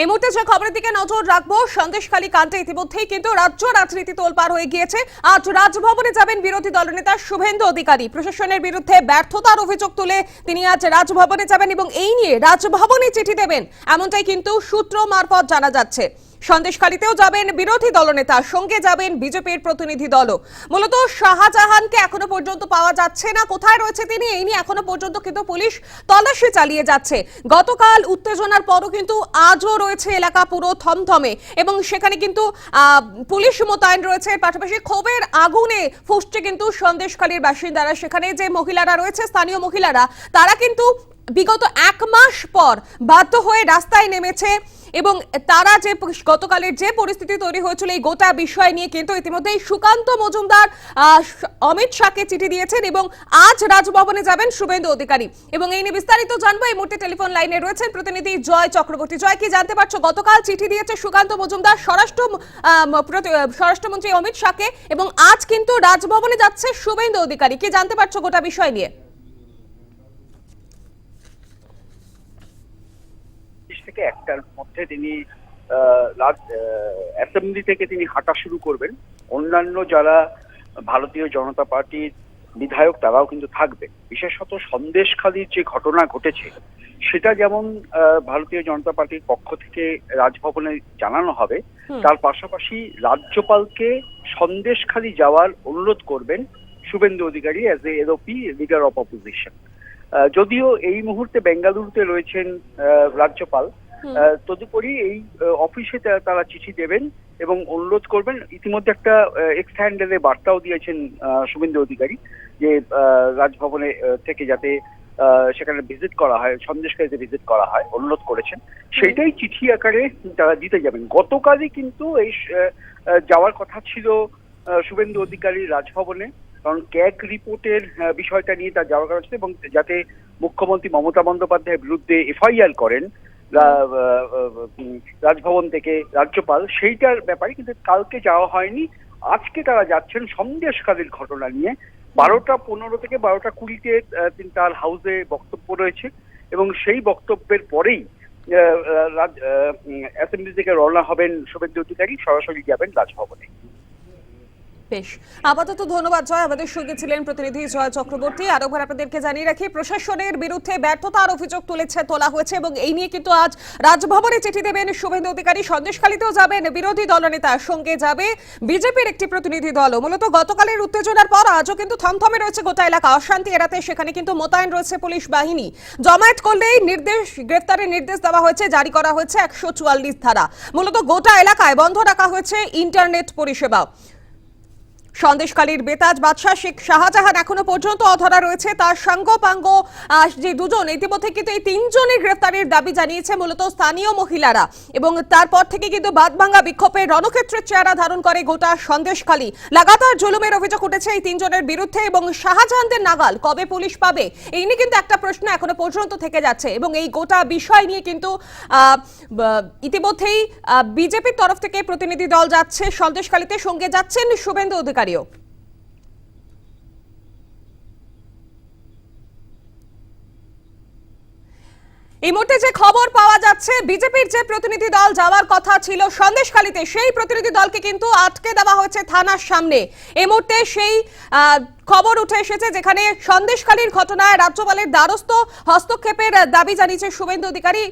এই মুহূর্তে যে খবরের দিকে নজর রাখব সন্দেশখালী কাণ্ডে ইতিমধ্যেই কিন্তু রাজ্য রাজনীতি তোলপার হয়ে গিয়েছে। আজ রাজভবনে যাবেন বিরোধী দলনেতা শুভেন্দু অধিকারী। প্রশাসনের বিরুদ্ধে ব্যর্থতার অভিযোগ তুলে তিনি আজ রাজভবনে যাবেন এবং এই নিয়ে রাজভবনে চিঠি দেবেন। এমনটাই কিন্তু সূত্র মারফত জানা যাচ্ছে। সন্দেশখালীতেও যাবেন বিরোধী দলনেতা, সঙ্গে যাবেন বিজেপির প্রতিনিধি দলও। মূলত শাহজাহানকে এখনও পর্যন্ত পাওয়া যাচ্ছে না, কোথায় রয়েছে তিনি এই নিয়ে এখনও পর্যন্ত কিন্তু পুলিশ তল্লাশি চালিয়ে যাচ্ছে। গতকাল উত্তেজনার পরও কিন্তু আজও রয়েছে এলাকা পুরো থমথমে এবং সেখানে কিন্তু পুলিশ মোতায়েন রয়েছে। পাশাপাশি ক্ষোভের আগুনে ফুসছে কিন্তু সন্দেশখালীর বাসিন্দারা। সেখানে যে মহিলারা রয়েছে, স্থানীয় মহিলারা, তারা কিন্তু বিগত এক মাস পর বাধ্য হয়ে রাস্তায় নেমেছে এবং তারা যে গতকালের যে পরিস্থিতি তৈরি হয়েছিল এই গোটা বিষয় নিয়ে কিন্তু ইতিমধ্যেই সুকান্ত মজুমদার অমিত শাহকে চিঠি দিয়েছেন এবং আজ রাজভবনে যাবেন শুভেন্দু অধিকারী। এবং এই নিয়ে বিস্তারিত জানব। এই মুহূর্তে টেলিফোন লাইনে রয়েছেন প্রতিনিধি জয় চক্রবর্তী। জয়, কি জানতে পারছ? গতকাল চিঠি দিয়েছে সুকান্ত মজুমদার, স্বরাষ্ট্র স্বরাষ্ট্রমন্ত্রী অমিত শাহকে এবং আজ কিন্তু রাজভবনে যাচ্ছে শুভেন্দু অধিকারী। কি জানতে পারছ গোটা বিষয় নিয়ে? থেকে একটার মধ্যে তিনি অ্যাসেম্বলি থেকে তিনি হাঁটা শুরু করবেন। অন্যান্য যারা ভারতীয় জনতা পার্টির বিধায়ক তারাও কিন্তু থাকবে। বিশেষত সন্দেশখালীর যে ঘটনা ঘটেছে সেটা যেমন আহ, ভারতীয় জনতা পার্টির পক্ষ থেকে রাজভবনে জানানো হবে তার পাশাপাশি রাজ্যপালকে সন্দেশখালী যাওয়ার অনুরোধ করবেন শুভেন্দু অধিকারী অ্যাজ এ এরোপি লিডার অফ অপোজিশন যদিও এই মুহূর্তে বেঙ্গালুরুতে রয়েছেন রাজ্যপাল তদুপরি এই অফিসে তারা চিঠি দেবেন এবং অনুরোধ করবেন। ইতিমধ্যে একটা এক্স হ্যান্ডেলে বার্তাও দিয়েছেন শুভেন্দু অধিকারী যে আহ, রাজভবনে থেকে যাতে আহ, সেখানে ভিজিট করা হয় সন্দেশকারীতে ভিজিট করা হয় অনুরোধ করেছেন। সেটাই চিঠি আকারে তারা দিতে যাবেন। গতকালই কিন্তু এই যাওয়ার কথা ছিল শুভেন্দু অধিকারী রাজভবনে। কারণ ক্যাক রিপোর্টের বিষয়টা নিয়ে তার যাওয়ার ছিল এবং যাতে মুখ্যমন্ত্রী মমতা বন্দ্যোপাধ্যায়ের বিরুদ্ধে এফআইআর করেন রাজভবন থেকে রাজ্যপাল, সেইটার ব্যাপারে কিন্তু কালকে যাওয়া হয়নি। আজকে তারা যাচ্ছেন সন্দেশকালীর ঘটনা নিয়ে। বারোটা পনেরো থেকে বারোটা কুড়িতে তিনি তার হাউসে বক্তব্য রয়েছে, এবং সেই বক্তব্যের পরেই অ্যাসেম্বলি থেকে রওনা হবেন শুভেন্দু অধিকারী, সরাসরি যাবেন রাজভবনে। বেশ। আপাতত ধন্যবাদ, জয়। আমাদের সঙ্গে ছিলেন প্রতিনিধি জয় চক্রবর্তী। আরও একবার আপনাদেরকে জানিয়ে রাখি, প্রশাসনের বিরুদ্ধে ব্যর্থতার অভিযোগ তুলেছে, তোলা হয়েছে এবং এই নিয়ে কিন্তু আজ রাজভবনে চিঠি দেবেন শুভেন্দু অধিকারী। সন্দেশখালীতেও যাবেন বিরোধী দলনেতার সঙ্গে যাবে বিজেপির একটি প্রতিনিধি দল। মূলত গতকালের উত্তেজনার পর আজও কিন্তু থমথমে রয়েছে গোটা এলাকা। অশান্তি এড়াতে সেখানে কিন্তু মোতায়েন রয়েছে পুলিশ বাহিনী। জমায়েত করলেই নির্দেশ গ্রেফতারের নির্দেশ দেওয়া হয়েছে, জারি করা হয়েছে একশো চুয়াল্লিশ ধারা। মূলত গোটা এলাকায় বন্ধ রাখা হয়েছে ইন্টারনেট পরিষেবা। সন্দেশকালীর বেতাজ বাদশাহ শেখ শাহজাহান এখনও পর্যন্ত অধরা রয়েছে। তার সাঙ্গপাঙ্গ যে দুজন, ইতিমধ্যে কিন্তু এই তিনজনের গ্রেফতারের দাবি জানিয়েছে মূলত স্থানীয় মহিলারা। এবং তারপর থেকে কিন্তু বাদভাঙ্গা বিক্ষোভের রণক্ষেত্রের চেহারা ধারণ করে গোটা সন্দেশখালী। লাগাতার জুলুমের অভিযোগ উঠেছে এই তিনজনের বিরুদ্ধে এবং শাহজাহানদের নাগাল কবে পুলিশ পাবে, এই নিয়ে কিন্তু একটা প্রশ্ন এখনও পর্যন্ত থেকে যাচ্ছে। এবং এই গোটা বিষয় নিয়ে কিন্তু ইতিমধ্যেই বিজেপির তরফ থেকে প্রতিনিধি দল যাচ্ছে, সন্দেশখালীতে সঙ্গে যাচ্ছেন শুভেন্দু অধিকারীও এই মুহূর্তে যে খবর পাওয়া যাচ্ছে, বিজেপির যে প্রতিনিধি দল যাওয়ার কথা ছিল সন্দেশখালীতে, সেই প্রতিনিধি দলকে কিন্তু আটকে দেওয়া হয়েছে থানার সামনে। এই মুহূর্তে সেই খবর উঠে এসেছে যেখানে সন্দেশখালীর ঘটনায় রাজ্যপালের দ্বারস্থ হস্তক্ষেপের দাবি জানিয়েছে শুভেন্দু অধিকারী।